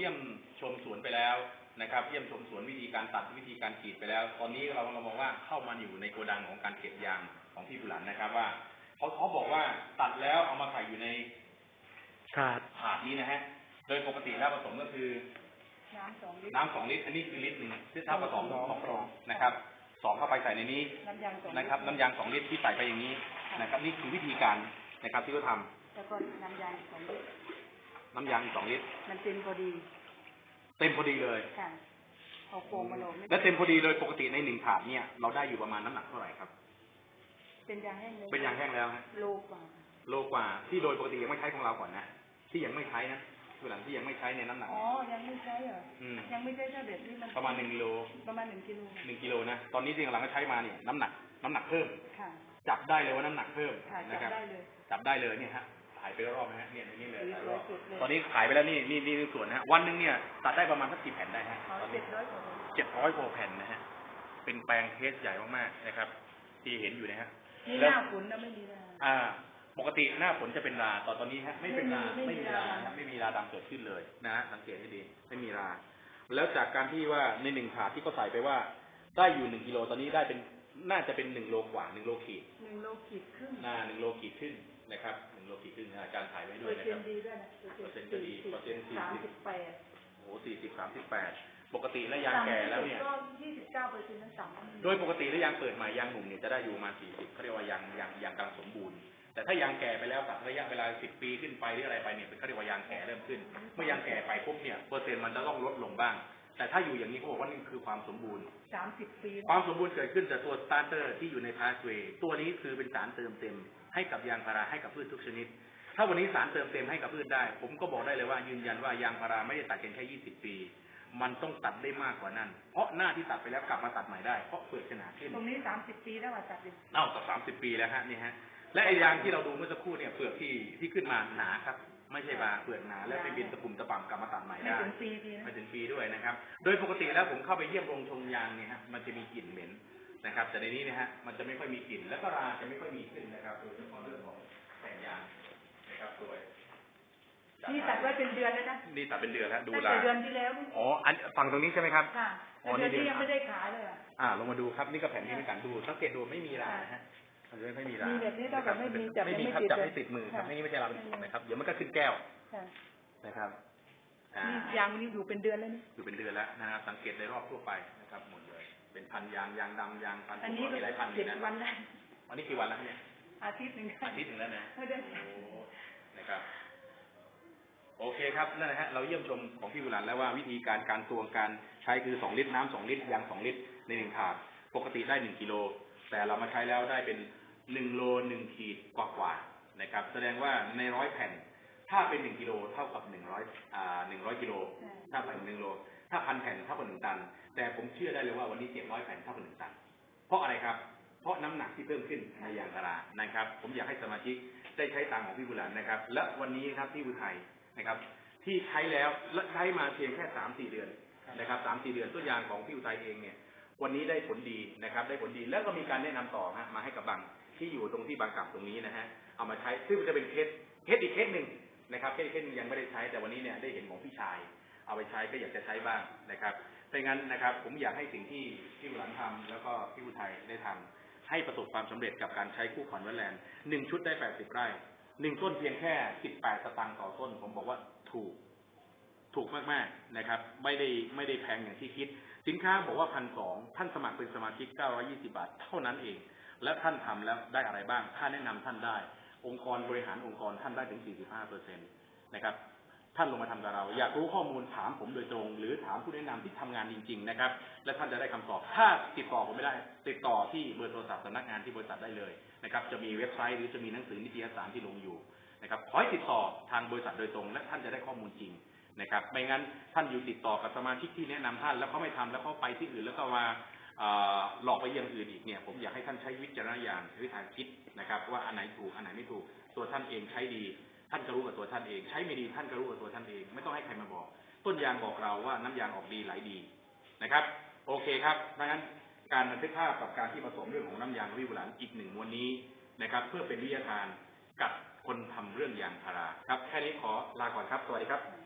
เยี่ยมชมสวนไปแล้วนะครับ เยี่ยมชมสวนวิธีการตัดวิธีการกรีดไปแล้ว ตอนนี้เราเรามองว่าเข้ามาอยู่ในโกดังของการเก็บยางของพี่บุหลันนะครับว่าเขาเขาบอกว่าตัดแล้วเอามาใส่อยู่ในขาดถาดนี้นะฮะ โดยปกติแล้วผสมก็คือ น้ำสองลิตรน้ำสองลิตรอันนี้คือลิตรหนึ่งที่เท่ากับสองสองสองฟองนะครับสองเข้าไปใส่ในนี้น้ำยางสองลิตนะครับ น้ำยางสองลิตรที่ใส่ไปอย่างนี้นะครับ นี่คือวิธีการนะครับที่เขาทำแล้วก็น้ำยางสองลิตร น้ำยางอีกสองลิตร มันเต็มพอดี เต็มพอดีเลยค่ะเอาโฟมมาลงไม่และเต็มพอดีเลยปกติในหนึ่งถาดเนี่ย เราได้อยู่ประมาณน้ำหนักเท่าไหร่ครับ เป็นยางแห้งเลยเป็นยางแห้งแล้วฮะโลกว่า โลกว่าที่โดยปกติยังไม่ใช้ของเราก่อนนะ ที่ยังไม่ใช้นะเวลาที่ยังไม่ใช้ในน้ำหนัก อ๋อ ยังไม่ใช่เหรออืมยังไม่ใช่ถ้าแบบนี้มันประมาณหนึ่งกิโล ประมาณหนึ่งกิโลหนึ่งกิโลนะ ตอนนี้ที่กำลังใช้มาเนี่ยน้ำหนัก น้ำหนักเพิ่มค่ะจับได้เลยว่าน้ำหนักเพิ่มค่ะนะจับครับได้เลย จับได้เลยเนี่ยฮะถ่ายไปรอบๆนะฮะ เนี่ย ตอนนี้ขายไปแล้วนี่นี่นี่ส่วนนะฮะวันหนึ่งเนี่ยตัดได้ประมาณสักกี่แผ่นได้ฮะเขาตอนเจ็นี้ดร้อยกว่าโลเจ็ดร้อยกว่าแผ่นนะฮะเป็นแปลงเทสใหญ่มากๆนะครับ ที่เห็นอยู่นะฮะนี่หแล้วน้าฝนนะไม่มีนาอ่า ปกติหน้าฝนจะเป็นราตอนตอนนี้ฮะไม่เป็นราไม่ไม่มีมีไม่มีราราฮะไม่มีราดำเกิดขึ้นเลยนะฮะสังเกตให้ดีไม่มีรา แล้วจากการที่ว่าในหนึ่งถาดที่เขาใส่ไปว่าได้อยู่หนึ่งกิโลตอนนี้ได้เป็น น่าจะเป็นหนึ่งโลกว่าหนึ่งโลขีดหนึ่งโลขีดครึ่งหน้าหนึ่งโลขีดขึ้นนะครับหนึ่งโลขีดขึ้นนะอาจารย์ถ่ายไว้เปด้อวยร์นะเซ็คนรับต์ดีด้วยนะเปอร์เซ็นต์ก็ดีเปอร์เซ็นต์สี่สิบสามสิบแปดโอ้สี่สิบสามสิบแปดปกติแล้วยางแก่แล้วเนี่ยก็ยี่สิบเก้าเปอร์เซ็นต์นั้นต่ำโดยปกติแล้วยางเปิดใหม่ยางหนุ่มเนี่ยจะได้อยู่ประมาณสี่สิบเขาเรียกว่ายางยางยางกำลังสมบูรณ์ แต่ถ้ายางแก่ไปแล้วตัดระยะเวลาสิบปีขึ้นไปหรืออะไรไปเนี่ยเขาเรียกว่ายางแก่เริ่มขึ้น เมื่อยางแก่ไปปุ๊บเนี่ยเปอร์เซ็นต์มันจะต้องลดลงบ้าง แต่ถ้าอยู่อย่างนี้เขาบอกว่านี่คือความสมบูรณ์ สามสิบปีความสมบูรณ์เกิดขึ้นจากตัวสตาร์เตอร์ที่อยู่ในพาสเวย์ตัวนี้คือเป็นสารเติมเต็ม ให้กับยางพาราให้กับพืชทุกชนิด ถ้าวันนี้สารเติมเต็มให้กับพืชได้ ผมก็บอกได้เลยว่ายืนยันว่ายางพาราไม่ได้ตัดกันแค่20ปี มันต้องตัดได้มากกว่านั้น เพราะหน้าที่ตัดไปแล้วกลับมาตัดใหม่ได้เพราะเปลือกขนาดขึ้นตรงนี้สามสิบปีแล้วอะจัดดิเอ้ากับสามสิบปีแล้วฮะนี่ฮะ และไอ้ยางที่เราดูเมื่อสักครู่เนี่ยเปลือกที่ที่ขึ้นมาหนาครับ ไม่ใช่บางเปลือกหนาและไปบินตะปุ่มตะป่ำกลับมาตัดใหม่ไม่ได้ถึงปีดีนะไม่ถึงปีด้วยนะครับ โดยปกติแล้วผมเข้าไปเยี่ยมโรงชงยางเนี่ยฮะมันจะมีกลิ่นเหม็นนะครับ แต่ในนี้นะฮะมันจะไม่ค่อยมีกลิ่น แล้วก็ราจะไม่ค่อยมีขึ้นนะครับโดยเฉพาะเรื่องของแผ่นยางนะครับโดยนี่ตัดไว้เป็นเดือนแล้วนะนี่ตัดเป็นเดือนแล้วดูตั้งราแต่เดือนที่แล้วนี่อ๋ออันฝั่งตรงนี้ใช่ไหมครับค่ะอ๋อแต่เดือนนี่ที่เดือนยังไม่ได้ขายเลยอะอ่าลงมาดูครับนี่ก็แผ่นนี้เป็นการดูสังเกตดูไม่มีรานะฮะ มันจะไม่ค่อยมีรามีแบบนี้เท่ากับไม่มีจับไม่มีไม่ครับติดจับเลยไม่ติดมือครับค่ะนี่ไม่ใช่ราเป็นถุงนะครับเดี๋ยวมันก็ขึ้นแก้วค่ะนะครับอ่านี่ยางมันนี่อยู่เป็นเดือนแล้วนี่อยู่เป็นเดือนแล้วนะครับสังเกตในรอบทั่วไปนะครับหมดเลย เป็นพันยางยางดำยางพันอันนี้มีหลายพันอเจ็ดยู่นะวันแล้วอันนี้กี่วันแล้วครับเนี่ยอาทิตย์หนึ่งอาทิตย์หนึ่งแล้วนะไม่ได้โอ้นะครับโอเคครับนั่นนะฮะเราเยี่ยมชมของพี่บุรันแล้วว่าวิธีการการตวงการใช้คือสองลิตรน้ำสองลิตรยางสองลิตรในหนึ่งถาดปกติได้หนึ่งกิโลแต่เรามาใช้แล้วได้เป็น หนึ่งโลหนึ่งขีดกว่ากว่าๆนะครับ แสดงว่าในร้อยแผ่น ถ้าเป็นหนึ่งกิโลเท่ากับหนึ่งร้อยอ่าหนึ่งร้อยกิโลถ้าแผ่นหนึ่งโล ถ้าพันแผ่นเท่ากับหนึ่งตัน แต่ผมเชื่อได้เลยว่าวันนี้เจ็ดร้อยแผ่นเท่ากับหนึ่งตัน เพราะอะไรครับ เพราะน้ำหนักที่เพิ่มขึ้นในยางพารานะครับ ผมอยากให้สมาชิกได้ใช้ตามของพี่บุหลันนะครับ และวันนี้ครับที่อุทัยนะครับ ที่ใช้แล้วและใช้มาเพียงแค่สามสี่เดือนนะครับสามสี่เดือนต้นยางของพี่อุทัยเองเนี่ย วันนี้ได้ผลดีนะครับ ได้ผลดีแล้วก็มีการแนะนำต่อฮะมาให้กับบางที่อยู่ตรงที่บางกลับตรงนี้นะฮะเอามาใช้ซึ่งจะเป็นเคสเคสอีกเคสหนึ่งนะครับเคสอีกเคสหนึ่งยังไม่ได้ใช้แต่วันนี้เนี่ยได้เห็นของพี่ชาย เอาไปใช้ก็อยากจะใช้บ้างนะครับดังนั้นนะครับ ผมอยากให้สิ่งที่พี่บุหลันทำแล้วก็พี่อุทัยได้ทำให้ประสบความสำเร็จกับการใช้คู่ขวัญวัดแลนด์หนึ่งชุดได้แปดสิบไร่หนึ่งต้นเพียงแค่สิบแปดสตางค์ต่อต้น ผมบอกว่าถูกถูกมากๆนะครับ ไม่ได้ไม่ได้แพงอย่างที่คิด สินค้าบอกว่าพันสองท่านสมัครเป็นสมาชิกเก้าร้อยี่สิบาทเท่านั้นเอง และท่านทำแล้วได้อะไรบ้าง ถ้าแนะนำท่านได้ องค์กรบริหารองค์กรท่านได้ถึง45เปอร์เซ็นตนะครับ ท่านลงมาทำกับเรา อยากรู้ข้อมูลถามผมโดยตรง หรือถามผู้แนะนำที่ทำงานจริง ๆ นะครับ และท่านจะได้คำตอบ ถ้าติดต่อผมไม่ได้ ติดต่อที่เบอร์โทรศัพท์สำนักงานที่บริษัทได้เลยนะครับ จะมีเว็บไซต์หรือจะมีหนังสือนิตยสารที่ลงอยู่นะครับ ขอให้ติดต่อทางบริษัทโดยตรง และท่านจะได้ข้อมูลจริง นะครับ ไม่งั้นท่านอยู่ติดต่อกับสมาชิกที่แนะนำท่านแล้วเขาไม่ทำแล้วเขาไปที่อื่นแล้วก็มาหลอกไปอย่างอื่นอีกเนี่ย ผมอยากให้ท่านใช้วิจารณญาณวิธีคิดนะครับ ว่าอันไหนถูกอันไหนไม่ถูก ตัวท่านเองใช้ดี ท่านก็รู้กับตัวท่านเอง ใช้ไม่ดีท่านก็รู้กับตัวท่านเอง ไม่ต้องให้ใครมาบอก ต้นยางบอกเราว่าน้ำยางออกดีไหลดีนะครับ โอเคครับดังนั้นการบันทึกภาพกับการที่ผสมเรื่องของน้ำยางวิบุหลันอีกหนึ่งวันนี้นะครับ เพื่อเป็นวิทยาทานกับคนทำเรื่องยางพาราครับ แค่นี้ขอลาก่อนครับสวัสดีครับ